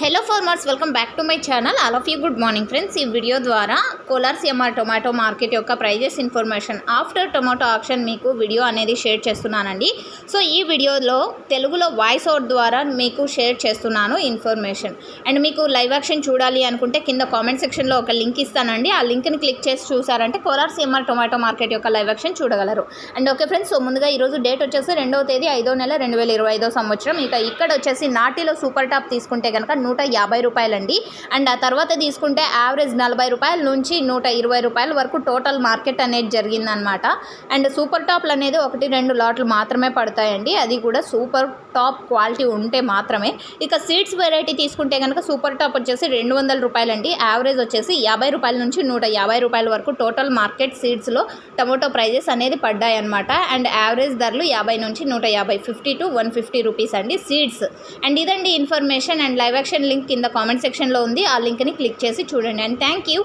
Hello farmers welcome back to my channel all of you good morning friends ఈ video ద్వారా Kolar CMR tomato market యొక్క prices information after tomato option మీకు video అనేది share చేస్తున్నానండి. So ఈ వీడియోలో తెలుగులో వాయిస్ అవుట్ ద్వారా మీకు షేర్ చేస్తున్నాను ఇన్ఫర్మేషన్ అండ్ మీకు లైవ్ యాక్షన్ చూడాలి అనుకుంటే కింద కామెంట్ సెక్షన్లో ఒక లింక్ ఇస్తానండి. ఆ లింక్ని క్లిక్ చేసి చూసారంటే కోలార్ సిఎంఆర్ టొమాటో మార్కెట్ యొక్క లైవ్ యాక్షన్ చూడగలరు. అండ్ ఓకే ఫ్రెండ్స్ సో ముందుగా ఈరోజు డేట్ వచ్చేసి రెండవ తేదీ ఐదో నెల రెండు వేల ఇరవై ఐదో సంవత్సరం. ఇక ఇక్కడ వచ్చేసి నాటిలో సూపర్ టాప్ తీసుకుంటే కనుక నూట యాభై రూపాయలండి. అండ్ ఆ తర్వాత తీసుకుంటే యావరేజ్ నలభై రూపాయల నుంచి నూట ఇరవై రూపాయల వరకు టోటల్ మార్కెట్ అనేది జరిగిందనమాట అండ్ సూపర్ టాప్లు అనేది ఒకటి రెండు లాట్లు మాత్రమే పడతాయండి. అది కూడా సూపర్ టాప్ క్వాలిటీ ఉంటే మాత్రమే. ఇక సీడ్స్ వెరైటీ తీసుకుంటే కనుక సూపర్ టాప్ వచ్చేసి రెండు వందల రూపాయలండి. యావరేజ్ వచ్చేసి యాభై రూపాయల నుంచి నూట యాభై రూపాయల వరకు టోటల్ మార్కెట్ సీడ్స్లో టమోటో ప్రైజెస్ అనేది పడ్డాయి అనమాట అండ్ యావరేజ్ ధరలు యాభై నుంచి నూట యాభై fifty to one fifty rupees అండి సీడ్స్. అండ్ ఇదండి information and live action link కింద కామెంట్ సెక్షన్లో ఉంది. ఆ లింక్ని క్లిక్ చేసి చూడండి. And thank you